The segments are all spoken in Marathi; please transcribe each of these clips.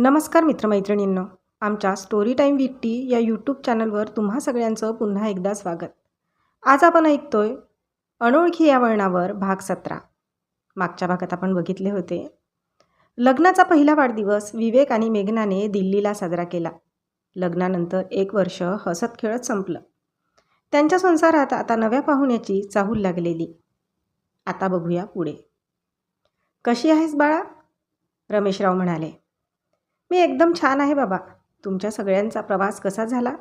नमस्कार मित्रमैत्रिणींनो. आमच्या स्टोरी टाईम विकटी या यूट्यूब चॅनलवर तुम्हा सगळ्यांचं पुन्हा एकदा स्वागत. आज आपण ऐकतोय अनोळखी या वळणावर भाग सतरा. मागच्या भागात आपण बघितले होते. लग्नाचा पहिला वाढदिवस विवेक आणि मेघनाने दिल्लीला साजरा केला. लग्नानंतर एक वर्ष हसत खेळत संपलं. त्यांच्या संसारात आता नव्या पाहुण्याची चाहूल लागलेली. आता बघूया पुढे. कशी आहेस बाळा? रमेशराव म्हणाले. मी एकदम छान आहे बाबा. तुमच्या सगळ्यांचा प्रवास कसा झाला?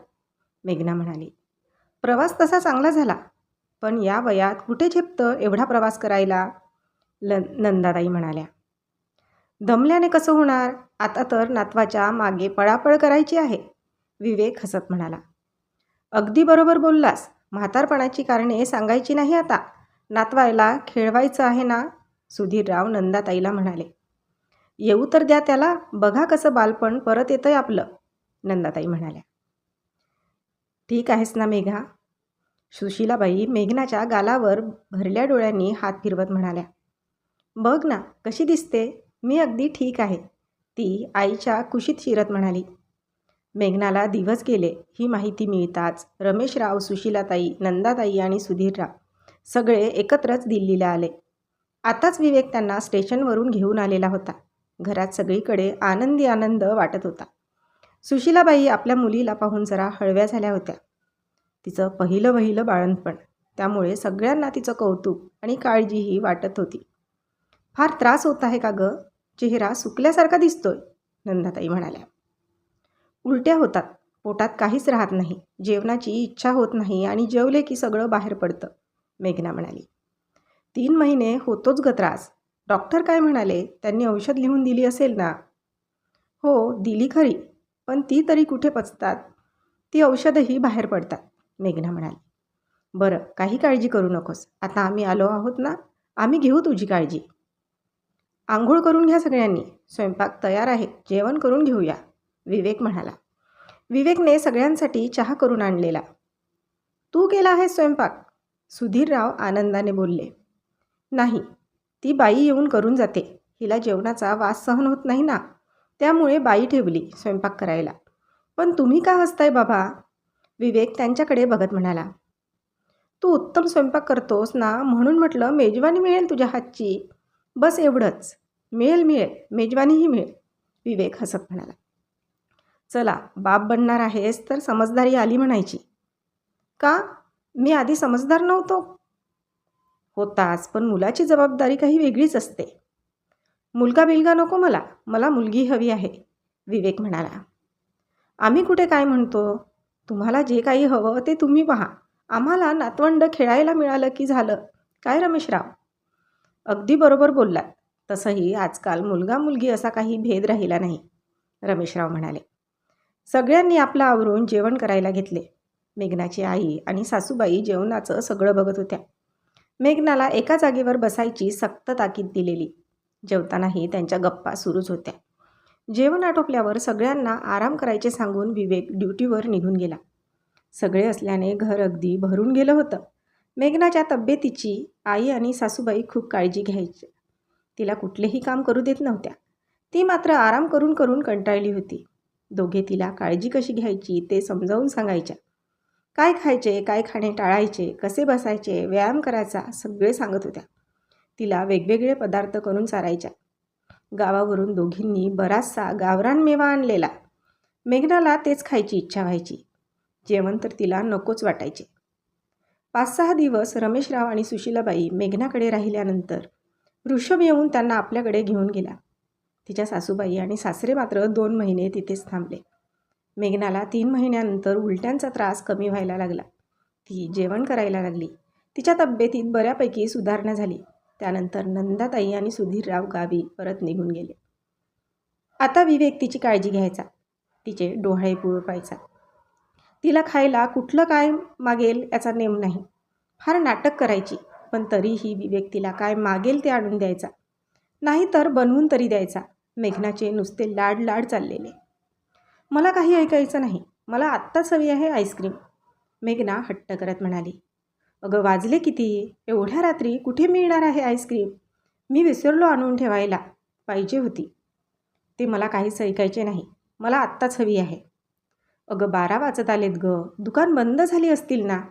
मेघना म्हणाली. प्रवास तसा चांगला झाला. पण या वयात कुठे झेपतं एवढा प्रवास करायला? ल नंदाताई म्हणाल्या. दमल्याने कसं होणार? आता तर नातवाच्या मागे पळापळ करायची आहे विवेक हसत म्हणाला. अगदी बरोबर बोललास. म्हातारपणाची कारणे सांगायची नाही आता. नातवायला खेळवायचं आहे ना? सुधीरराव नंदाताईला म्हणाले. येऊ तर द्या त्याला बघा कसं बालपण परत येतंय आपलं नंदाताई म्हणाल्या. ठीक आहेस ना मेघा? सुशीलाबाई मेघनाच्या गालावर भरल्या डोळ्यांनी हात फिरवत म्हणाल्या. बघ ना कशी दिसते? मी अगदी ठीक आहे. ती आईच्या कुशीत शिरत म्हणाली. मेघनाला दिवस गेले ही माहिती मिळताच रमेशराव सुशीलाताई नंदाताई आणि सुधीरराव सगळे एकत्रच दिल्लीला आले. आताच विवेक त्यांना स्टेशनवरून घेऊन आलेला होता. घरात सगळीकडे आनंदी आनंद वाटत होता. सुशीलाबाई आपल्या मुलीला पाहून जरा हळव्या झाल्या होत्या. तिचं पहिलं वहिलं बाळणपण त्यामुळे सगळ्यांना तिचं कौतुक आणि काळजीही वाटत होती. फार त्रास होत आहे का गं? चेहरा सुकल्यासारखा दिसतोय नंदाताई म्हणाल्या. उलट्या होतात पोटात काहीच राहत नाही जेवणाची इच्छा होत नाही आणि जेवले की सगळं बाहेर पडतं मेघना म्हणाली. तीन महिने होतोच ग त्रास डॉक्टर काय म्हणाले? त्यांनी औषध लिहून दिली असेल ना? हो दिली खरी पण ती तरी कुठे पचतात? ती औषधही बाहेर पडतात मेघना म्हणाली. बरं काही काळजी करू नकोस. आता आम्ही आलो आहोत ना? आम्ही घेऊ तुझी काळजी. आंघोळ करून घ्या सगळ्यांनी. स्वयंपाक तयार आहे. जेवण करून घेऊया. विवेक म्हणाला. विवेकने सगळ्यांसाठी चहा करून आणलेला. तू केला आहेस स्वयंपाक? सुधीरराव आनंदाने बोलले. नाही ती बाई येऊन करून जाते. हिला जेवणाचा वास सहन होत नाही ना? त्यामुळे बाई ठेवली स्वयंपाक करायला. पण तुम्ही का हसताय बाबा? विवेक त्यांच्याकडे बघत म्हणाला. तू उत्तम स्वयंपाक करतोस ना? म्हणून म्हटलं मेजवानी मिळेल तुझ्या हातची. बस एवढंच. मिळेल मिळेल. मेजवानीही मिळेल. विवेक हसत म्हणाला. चला बाप बनणार आहेस तर समजदारी आली म्हणायची. का? मी आधी समजदार नव्हतो. होताच पण मुलाची जबाबदारी काही वेगळीच असते. मुलगा बिलगा नको मला मला मुलगी हवी आहे विवेक म्हणाला. आम्ही कुठे काय म्हणतो? तुम्हाला जे काही हवं ते तुम्ही पहा. आम्हाला नातवंड खेळायला मिळालं की झालं? काय रमेशराव? अगदी बरोबर बोललात. तसंही आजकाल मुलगा मुलगी असा काही भेद राहिला नाही रमेशराव म्हणाले. सगळ्यांनी आपलं आवरून जेवण करायला घेतले. मेघनाची आई आणि सासूबाई जेवणाचं सगळं बघत होत्या. मेघनाला एका जागेवर बसायची सक्त ताकीद दिलेली. जेवतानाही त्यांच्या गप्पा सुरूच होत्या. जेवण आटोपल्यावर सगळ्यांना आराम करायचे सांगून विवेक ड्युटीवर निघून गेला. सगळे असल्याने घर अगदी भरून गेलं होतं. मेघनाच्या तब्येतीची आई आणि सासूबाई खूप काळजी घ्यायची. तिला कुठलेही काम करू देत नव्हत्या. ती मात्र आराम करून करून कंटाळली होती. दोघे तिला काळजी कशी घ्यायची ते समजावून सांगायच्या. काय खायचे काय खाणे टाळायचे कसे बसायचे व्यायाम करायचा सगळे सांगत होत्या. तिला वेगवेगळे पदार्थ करून चारायच्या. गावावरून दोघींनी बराचसा गावरान मेवा आणलेला. मेघनाला तेच खायची इच्छा व्हायची. जेवण तर तिला नकोच वाटायचे. पाच सहा दिवस रमेशराव आणि सुशीलाबाई मेघनाकडे राहिल्यानंतर ऋषभ येऊन त्यांना आपल्याकडे घेऊन गेला. तिच्या सासूबाई आणि सासरे मात्र दोन महिने तिथेच थांबले. मेघनाला तीन महिन्यानंतर उलट्यांचा त्रास कमी व्हायला लागला. ती जेवण करायला लागली. तिच्या तब्येतीत बऱ्यापैकी सुधारणा झाली. त्यानंतर नंदाताई आणि सुधीरराव गावी परत निघून गेले. आता विवेक तिची काळजी घ्यायचा. तिचे डोहाळे पुळपायचा. तिला खायला कुठलं काय मागेल याचा नेम नाही. फार नाटक करायची पण तरीही विवेक तिला काय मागेल ते आणून द्यायचा. नाहीतर बनवून तरी द्यायचा. मेघनाचे नुसते लाड लाड चाललेले. मला काही ऐकायचं नाही. मला आत्ताच हवी आहे आईस्क्रीम. मेघना हट्ट करत म्हणाली. अगं वाजले किती? एवढ्या रात्री कुठे मिळणार आहे आईस्क्रीम? मी विसरलो आणून ठेवायला. पाहिजे होती. ते मला काहीच ऐकायचे नाही. मला आत्ताच हवी आहे. अगं बारा वाजत आलेत ग. दुकान बंद झाली असतील ना?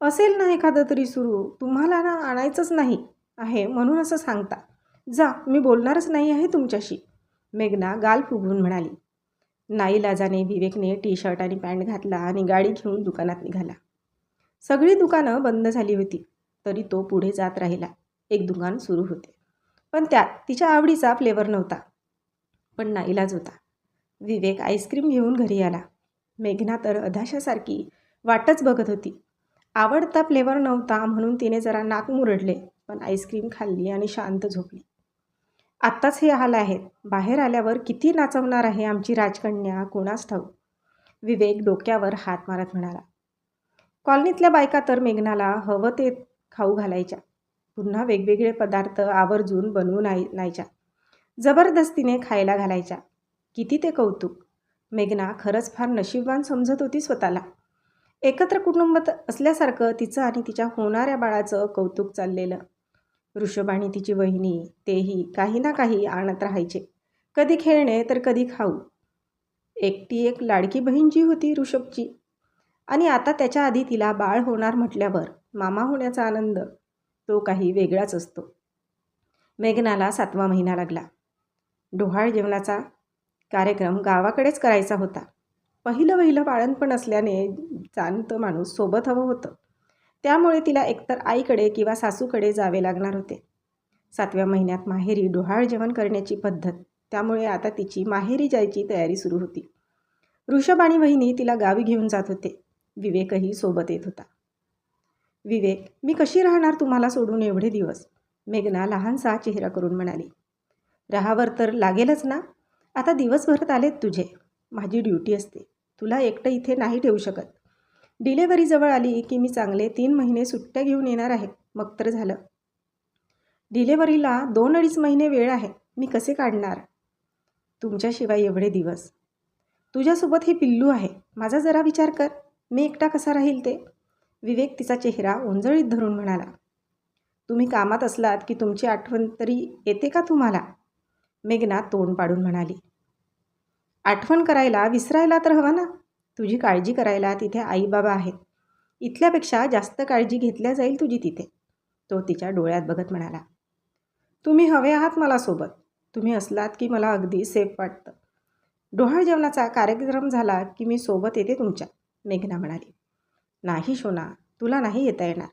असेल ना एखादं तरी सुरू. तुम्हाला ना आणायचंच नाही आहे म्हणून असं सांगता. जा मी बोलणारच नाही आहे तुमच्याशी. मेघना गाल फुगवून म्हणाली. नाईलाजाने विवेकने टी शर्ट आणि पॅन्ट घातला आणि गाडी घेऊन दुकानात निघाला. सगळी दुकानं बंद झाली होती तरी तो पुढे जात राहिला. एक दुकान सुरू होते. पण त्यात तिच्या आवडीचा फ्लेवर नव्हता. पण नाईलाज होता. विवेक आईस्क्रीम घेऊन घरी आला. मेघना तर अधाशासारखी वाटच बघत होती. आवडता फ्लेवर नव्हता म्हणून तिने जरा नाक मुरडले पण आईस्क्रीम खाल्ली आणि शांत झोपली. आत्ताच हे हाल आहेत बाहेर आल्यावर किती नाचवणार आहे आमची राजकन्या? कोणास ठाऊक? विवेक डोक्यावर हात मारत म्हणाला. कॉलनीतल्या बायका तर मेघनाला हवं ते खाऊ घालायच्या. पुन्हा वेगवेगळे पदार्थ आवर्जून बनवून आय नायच्या जबरदस्तीने खायला घालायच्या. किती ते कौतुक? मेघना खरंच फार नशीबवान समजत होती स्वतःला. एकत्र कुटुंबात असल्यासारखं तिचं आणि तिच्या होणाऱ्या बाळाचं कौतुक चाललेलं. ऋषभ आणि तिची वहिनी तेही काही ना काही आणत राहायचे. कधी खेळणे तर कधी खाऊ. एकटी एक लाडकी बहीण जी होती ऋषभची. आणि आता त्याच्या आधी तिला बाळ होणार म्हटल्यावर मामा होण्याचा आनंद तो काही वेगळाच असतो. मेघनाला सातवा महिना लागला. डोहाळ जेवणाचा कार्यक्रम गावाकडेच करायचा होता. पहिलं पहिलं बाळणपण असल्याने जाणतं माणूस सोबत हवं होतं. त्यामुळे तिला एकतर आईकडे किंवा सासूकडे जावे लागणार होते. सातव्या महिन्यात माहेरी डोहाळ जेवण करण्याची पद्धत त्यामुळे आता तिची माहेरी जायची तयारी सुरू होती. ऋषभ आणि वहिनी तिला गावी घेऊन जात होते. विवेकही सोबत येत होता. विवेक मी कशी राहणार तुम्हाला सोडून एवढे दिवस? मेघना लहानसा चेहरा करून म्हणाली. राहावर तर लागेलच ना? आता दिवसभरात आलेत तुझे. माझी ड्युटी असते. तुला एकटं इथे नाही ठेवू शकत. डिलेवरी जवळ आली की मी चांगले तीन महिने सुट्ट्या घेऊन येणार आहे. मग तर झालं. डिलेवरीला दोन अडीच महिने वेळ आहे. मी कसे काढणार? तुमच्याशिवाय एवढे दिवस. तुझ्यासोबत हे पिल्लू आहे. माझा जरा विचार कर. मी एकटा कसा राहील ते? विवेक तिचा चेहरा ओंजळीत धरून म्हणाला. तुम्ही कामात असलात की तुमची आठवण तरी येते का तुम्हाला? मेघना तोंड पाडून म्हणाली. आठवण करायला विसरायला तर हवा ना? तुझी काळजी करायला तिथे आई बाबा आहेत. इथल्यापेक्षा जास्त काळजी घेतल्या जाईल तुझी तिथे. तो तिच्या डोळ्यात बघत म्हणाला. तुम्ही हवे आहात मला सोबत. तुम्ही असलात की मला अगदी सेफ वाटतं. डोहाळ जेवणाचा कार्यक्रम झाला की मी सोबत येते तुमच्या मेघना म्हणाली. नाही शोना तुला नाही येता येणार.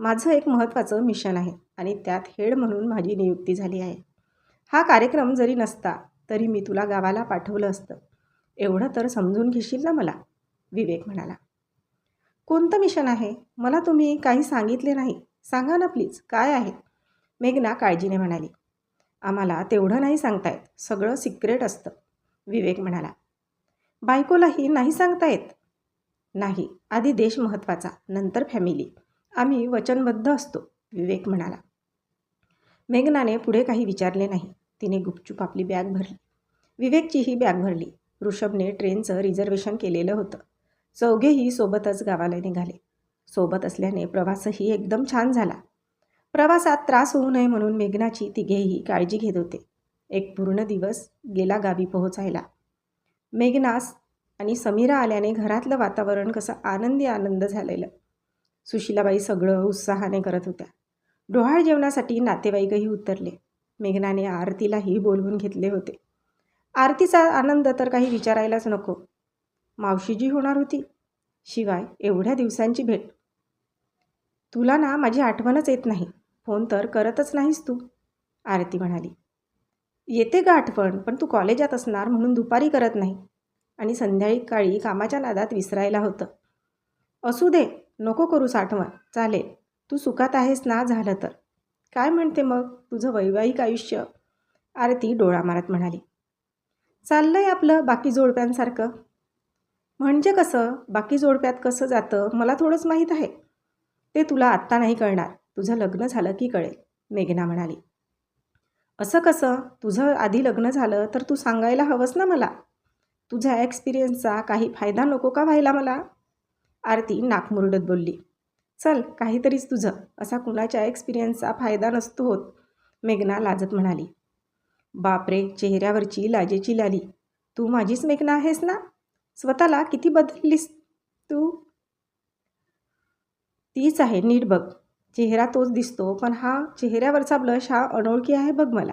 माझं एक महत्त्वाचं मिशन आहे आणि त्यात हेड म्हणून माझी नियुक्ती झाली आहे. हा कार्यक्रम जरी नसता तरी मी तुला गावाला पाठवलं असतं. एवढं तर समजून घेशील ना मला? विवेक म्हणाला. कोणतं मिशन आहे? मला तुम्ही काही सांगितले नाही. सांगा ना प्लीज काय आहे? मेघना काळजीने म्हणाली. आम्हाला तेवढं नाही सांगतायत. सगळं सिक्रेट असतं. विवेक म्हणाला. बायकोलाही नाही सांगता येत नाही. आधी देश महत्त्वाचा नंतर फॅमिली आम्ही वचनबद्ध असतो. विवेक म्हणाला. मेघनाने पुढे काही विचारले नाही. तिने गुपचूप आपली बॅग भरली. विवेकचीही बॅग भरली. ऋषभने ट्रेनचं रिझर्वेशन केलेलं होतं. चौघेही सोबतच गावाला निघाले. सोबत असल्याने प्रवासही एकदम छान झाला. प्रवासात त्रास होऊ नये म्हणून मेघनाची तिघेही काळजी घेत होते. एक पूर्ण दिवस गेला गावी पोहोचायला. मेघनास आणि समीरा आल्याने घरातलं वातावरण कसं आनंदी आनंद झालेलं. सुशीलाबाई सगळं उत्साहाने करत होत्या. डोहाळ जेवणासाठी नातेवाईकही उतरले. मेघनाने आरतीलाही बोलवून घेतले होते. आरतीचा आनंद तर काही विचारायलाच नको. मावशीजी होणार होती. शिवाय एवढ्या दिवसांची भेट. तुला ना माझी आठवणच येत नाही. फोन तर करतच नाहीस तू आरती म्हणाली. येते का आठवण पण तू कॉलेजात असणार म्हणून दुपारी करत नाही. आणि संध्याकाळी कामाच्या नादात विसरायला होतं. असू दे नको करूस आठवण. चालेल. तू सुखात आहेस ना झालं तर. काय म्हणते मग तुझं वैवाहिक आयुष्य? आरती डोळा मारत म्हणाली. चाललं आहे आपलं बाकी जोडप्यांसारखं. म्हणजे कसं? बाकी जोडप्यात कसं जातं? मला थोडंच माहीत आहे. ते तुला आत्ता नाही कळणार. तुझं लग्न झालं की कळेल मेघना म्हणाली. असं कसं? तुझं आधी लग्न झालं तर तू सांगायला हवंस ना मला. तुझ्या एक्सपिरियन्सचा काही फायदा नको का व्हायला मला? आरती नाकमुरडत बोलली. चल काहीतरीच तुझं. असा कुणाच्या एक्सपिरियन्सचा फायदा नसतो होत मेघना लाजत म्हणाली. बापरे चेहऱ्यावरची लाजेची लाली. तू माझीच मेघना आहेस ना? स्वतःला किती बदललीस तू? तीच आहे नीट बघ. चेहरा तोच दिसतो पण हा चेहऱ्यावरचा ब्लश हा अनोळखी आहे बघ मला.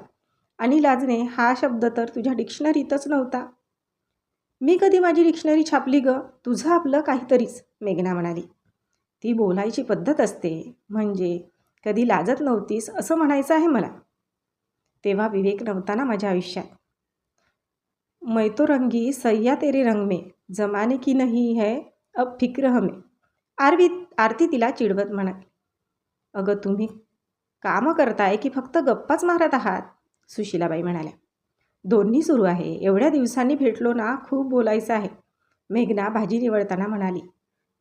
आणि लाजणे हा शब्द तर तुझ्या डिक्शनरीतच नव्हता. मी कधी माझी डिक्शनरी छापली ग? तुझं आपलं काहीतरीच मेघना म्हणाली. ती बोलायची पद्धत असते. म्हणजे कधी लाजत नव्हतीस असं म्हणायचं आहे मला. तेव्हा विवेक नव्हता ना माझ्या आयुष्यात. मैतोरंगी सय्या तेरे रंग में. जमाने की नाही है अब फिक्र हमे। आरवी आरती तिला चिडवत म्हणाली अगं तुम्ही कामं करताय की फक्त गप्पाच मारत आहात? सुशीलाबाई म्हणाल्या दोन्ही सुरू आहे. एवढ्या दिवसांनी भेटलो ना खूप बोलायचं आहे. मेघना भाजी निवडताना म्हणाली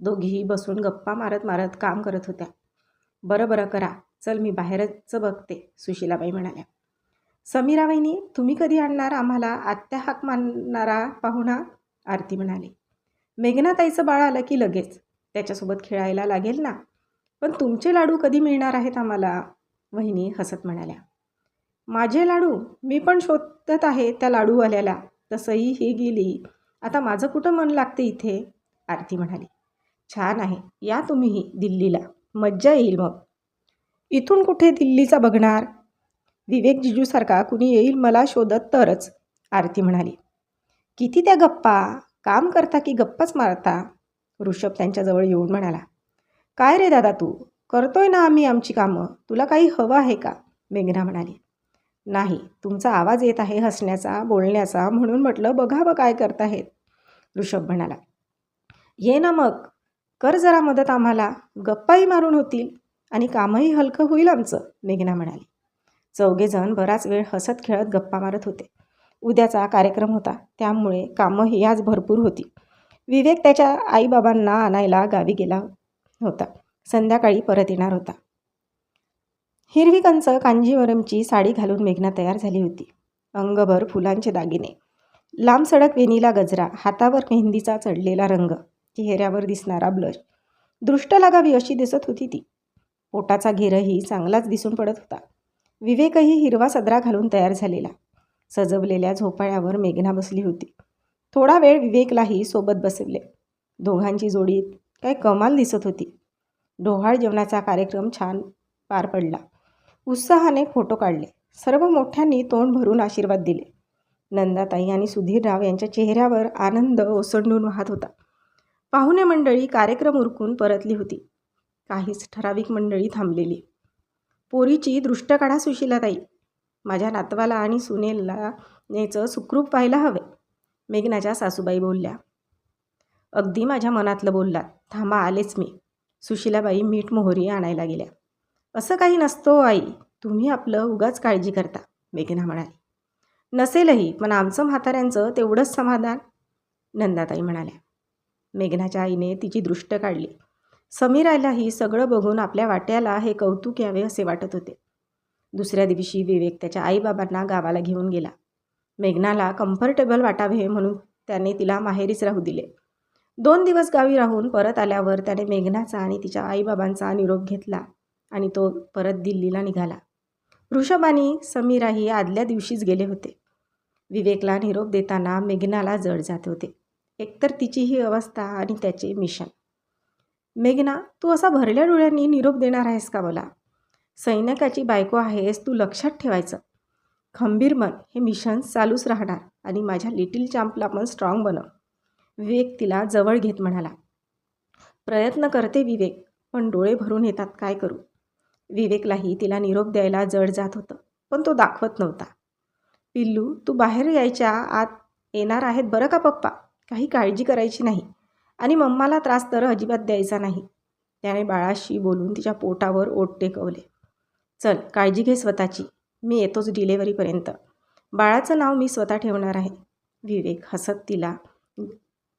दोघीही बसून गप्पा मारत मारत काम करत होत्या. बरं बरं करा. चल मी बाहेरच बघते. सुशीलाबाई म्हणाल्या समीराबाईनी तुम्ही कधी आणणार? आम्हाला आत्या हाक मानणारा पाहुणा आरती म्हणाली. मेघनाताईचं बाळ आलं की लगेच. त्याच्यासोबत खेळायला लागेल ना? पण तुमचे लाडू कधी मिळणार आहेत आम्हाला? वहिनी हसत म्हणाल्या. माझे लाडू? मी पण शोधत आहे त्या लाडूवाल्याला. तसंही ही गेली. आता माझं कुठं मन लागते इथे? आरती म्हणाली. छान आहे. या तुम्हीही दिल्लीला. मज्जा येईल मग. इथून कुठे दिल्लीचा बघणार? विवेक जिजूसारखा कुणी येईल मला शोधत तरच आरती म्हणाली. किती त्या गप्पा? काम करता की गप्पाच मारता? ऋषभ त्यांच्याजवळ येऊन म्हणाला काय रे दादा तू? करतोय ना आम्ही आमची कामं. तुला काही हवं आहे का? मेघना म्हणाली नाही. तुमचा आवाज येत आहे हसण्याचा बोलण्याचा म्हणून म्हटलं बघा बघ काय करताहेत ऋषभ म्हणाला ये ना मग. कर जरा मदत आम्हाला. गप्पाही मारून होतील आणि कामही हलकं होईल आमचं. मेघना म्हणाली. चौघेजण बराच वेळ हसत खेळत गप्पा मारत होते. उद्याचा कार्यक्रम होता. त्यामुळे कामंही आज भरपूर होती. विवेक त्याच्या आईबाबांना आणायला गावी गेला होता. संध्याकाळी परत येणार होता. हिरवी कंच कांजीवरमची साडी घालून मेघना तयार झाली होती. अंगभर फुलांचे दागिने. लांब सडक वेणीला गजरा हातावर मेहंदीचा चढलेला रंग चेहऱ्यावर दिसणारा ब्लश. दृष्ट लागावी अशी दिसत होती ती. पोटाचा घेरही चांगलाच दिसून पडत होता. विवेकही हिरवा सदरा घालून तयार झालेला. सजवलेल्या झोपाळ्यावर मेघना बसली होती. थोडा वेळ विवेकलाही सोबत बसवले. दोघांची जोडीत काय कमाल दिसत होती. डोहाळ जेवणाचा कार्यक्रम छान पार पडला. उत्साहाने फोटो काढले. सर्व मोठ्यांनी तोंड भरून आशीर्वाद दिले. नंदाताई आणि सुधीरराव यांच्या चेहऱ्यावर आनंद ओसंडून वाहत होता. पाहुणे मंडळी कार्यक्रम उरकून परतली होती. काहीच ठराविक मंडळी थांबलेली. पोरीची दृष्ट काढा माझ्या नातवाला आणि सुनेलला नेचं सुखरूप व्हायला हवे मेघनाच्या सासूबाई बोलल्या. अगदी माझ्या मनातलं बोललात. थांबा आलेच मी. सुशिलाबाई मीठ मोहरी आणायला गेल्या. असं काही नसतो आई. तुम्ही आपलं उगाच काळजी करता मेघना म्हणाली. नसेलही पण आमचं म्हाताऱ्यांचं तेवढंच समाधान नंदाताई म्हणाल्या. मेघनाच्या आईने तिची दृष्ट काढली. समीरालाही सगळं बघून आपल्या वाट्याला हे कौतुक यावे असे वाटत होते. दुसऱ्या दिवशी विवेक त्याच्या आईबाबांना गावाला घेऊन गेला. मेघनाला कम्फर्टेबल वाटावे म्हणून त्याने तिला माहेरीच राहू दिले. दोन दिवस गावी राहून परत आल्यावर त्याने मेघनाचा आणि तिच्या आईबाबांचा निरोप घेतला आणि तो परत दिल्लीला निघाला. ऋषभ आणि समीराही आदल्या दिवशीच गेले होते. विवेकला निरोप देताना मेघनाला जड जात होते. एकतर तिची ही अवस्था आणि त्याचे मिशन. मेघना तू असा भरल्या डोळ्यांनी निरोप देणार आहेस का मला? सैनिकाची बायको आहेस तू लक्षात ठेवायचं. खंबीर मन हे मिशन चालूच राहणार आणि माझ्या लिटिल चॅम्पला पण स्ट्रॉंग बनव विवेक तिला जवळ घेत म्हणाला. प्रयत्न करते विवेक पण डोळे भरून येतात काय करू? विवेकलाही तिला निरोप द्यायला जड जात होतं पण तो दाखवत नव्हता. पिल्लू तू बाहेर यायच्या आत येणार आहेत बरं का पप्पा? काही काळजी करायची नाही आणि मम्माला त्रास तर अजिबात द्यायचा नाही. त्याने बाळाशी बोलून तिच्या पोटावर ओट टेकवले. चल काळजी घे स्वतःची. मी येतोच डिलेवरीपर्यंत बाळाचं नाव मी स्वतः ठेवणार आहे. विवेक हसत तिला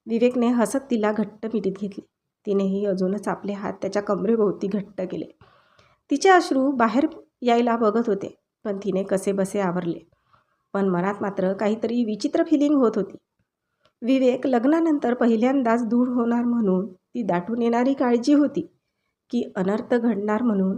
विवेकने हसत तिला घट्ट मिठीत घेतली. तिनेही अजूनच आपले हात त्याच्या कमरेभोवती घट्ट केले. तिचे अश्रू बाहेर यायला बघत होते पण तिने कसे बसे आवरले. पण मनात मात्र काहीतरी विचित्र फिलिंग होत होती. विवेक लग्नानंतर पहिल्यांदाच दूर होणार म्हणून ती दाटून येणारी काळजी होती की अनर्थ घडणार म्हणून